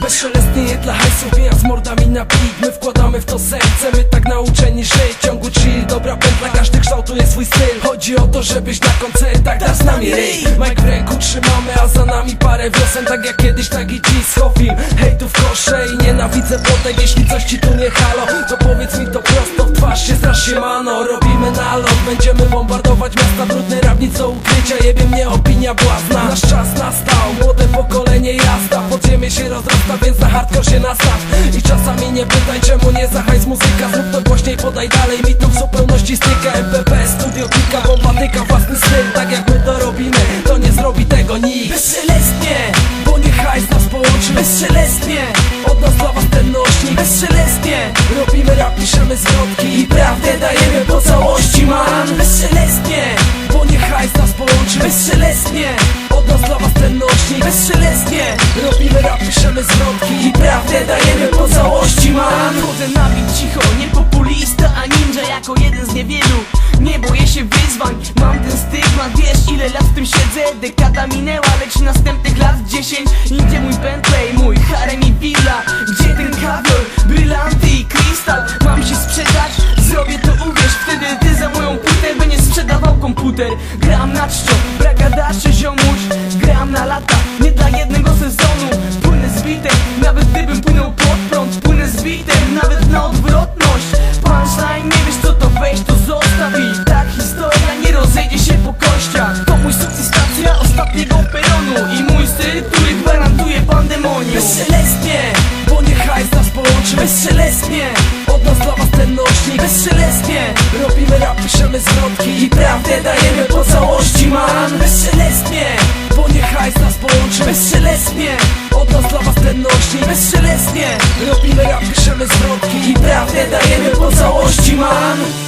Bezszelestnie je dla hajsu, wbijam z mordami na plik. My wkładamy w to serce, my tak nauczeni żyć. Ciągły chill, dobra pętla, każdy kształtuje swój styl. Chodzi o to, żebyś na koncertach dał z nami ryj. Mike w ręku trzymamy, a za nami parę wiosen. Tak jak kiedyś, tak i dziś z Hofim Hejtu w kosze i nienawidzę plotek Jeśli coś ci tu nie halo, to powiedz mi to prosto w twarz. Się Strasz się mano, robimy nalot. Będziemy bombardować miasta, brudny rap, do ukrycia. Jebie mnie opinia błazna. Nasz czas nastał, Podziemie się rozrasta, więc na hardcore się nastaw. I czasami nie pytaj czemu nie zachajs muzyka. Zrób to głośniej, podaj dalej, mi tu w zupełności styka. MPP, studio klika, bombatyka, własny styl Tak jak my to robimy, to nie zrobi tego nikt Bezszelestnie, bo nie hajs nas połączy Bezszelestnie, od nas dla was ten nośnik. Bezszelestnie, robimy rap, piszemy zwrotki. I prawdę dajemy po całości man. Bezszelestnie, bo nie hajs nas połączy Bezszelestnie, Bezszelestnie, robimy rap, piszemy zwrotki I prawdę dajemy po całości man Chodzę na bit cicho, nie populista, a ninja jako jeden z niewielu. Nie boję się wyzwań, mam ten stygmat Wiesz ile lat w tym siedzę, dekada minęła Lecz następnych lat dziesięć. Idzie mój Bentley, mój harem i villa. Gdzie ten kawior, brylanty i krystal? Mam się sprzedać, zrobię to uwierz. Wtedy ty za moją płytę będziesz sprzedawał komputer. Gram na czczo, bragadasze ziomuś Gram na lata, nie dla jednego sezonu. Płynę z bitem, nawet gdybym płynął pod prąd. Płynę z bitem, nawet na odwrotność. Punchline, nie wiesz co to weź, to zostaw i tak historia nie rozejdzie się po kościach. To mój sukces stacja ostatniego peronu. I mój styl, który gwarantuje pandemonium. Bezszelestnie, bo nie hajs nas połączy. Bezszelestnie, od nas dla was ten nośnik. Bezszelestnie, robimy rap, piszemy zwrotki piszemy zwrotki I prawdę dajemy po całości man